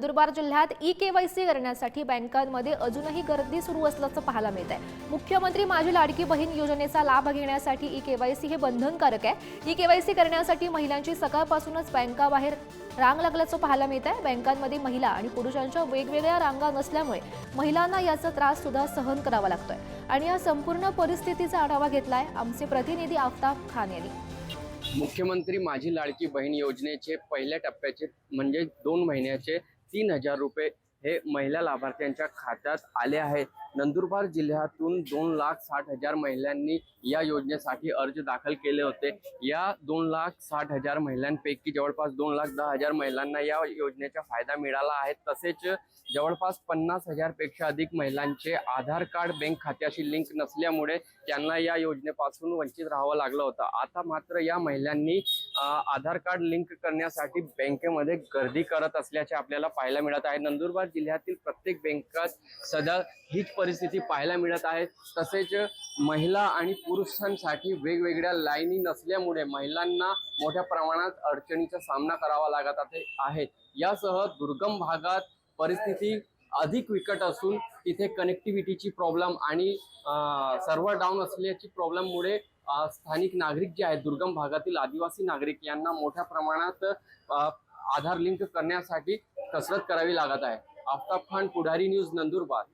नंदुरबार जिल्ह्यात e KYC करण्यासाठी बँकांमध्ये अजूनही गर्दी सुरू असल्याचं पाहायला मिळत आहे मुख्यमंत्री माझी लाडकी बहीण योजनेचा लाभ घेण्यासाठी ई केवायसी हे बंधनकारक आहे. ई केवायसी करण्यासाठी महिलांची सकाळपासूनच बँकाबाहेर रांग लागल्याचं पाहायला मिळत आहे बँकांमध्ये महिला आणि पुरुषांच्या वेगवेगळ्या रांगा नसल्यामुळे महिलांना याचा त्रास सुद्धा सहन करावा लागतोय. आणि या संपूर्ण परिस्थितीचा आढावा घेतलाय आमचे प्रतिनिधी आफताब खान यांनी. मुख्यमंत्री माझी लाडकी बहीण योजनेचे पहिल्या टप्प्याचे म्हणजे दोन महिन्याचे तीन हजार रुपये हे महिला लाभार्थ्यांच्या खात्यात आले आहेत. नंदुरबार जिल्ह्यातून दोन लाख साठ हजार महिलांनी या योजनेसाठी अर्ज दाखल केले होते. या दोन लाख साठ हजार महिलांपैकी जवळपास दोन लाख दहा हजार महिलांना या योजनेचा फायदा मिळाला आहे. तसेच जवळपास पन्नास हजारपेक्षा अधिक महिलांचे आधार कार्ड बँक खात्याशी लिंक नसल्यामुळे त्यांना या योजनेपासून वंचित राहावं लागलं होतं. आता मात्र या महिलांनी आधार कार्ड लिंक करण्यासाठी बँकेमध्ये गर्दी करत असल्याचे आपल्याला पाहायला मिळत आहे. नंदुरबार जिल्ह्यातील प्रत्येक बँकात सध्या हीच परिस्थिती पाहायला मिळत आहे. तसेच महिला आणि पुरुषांसाठी वेगवेगळ्या लाईनी नसल्यामुळे महिलांना मोठ्या प्रमाणात अडचणीचा सामना करावा लागत आहे. आहे यासह दुर्गम भागात परिस्थिती अधिक विकट असून तिथे कनेक्टिव्हिटीची प्रॉब्लेम आणि सर्व्हर डाऊन असल्याची प्रॉब्लेममुळे स्थानिक नागरिक जे आहेत दुर्गम भागातील आदिवासी नागरिक यांना मोठ्या प्रमाणात आधार लिंक करण्यासाठी कसरत करावी लागत आहे. आफताब खान पुढारी न्यूज नंदुरबार.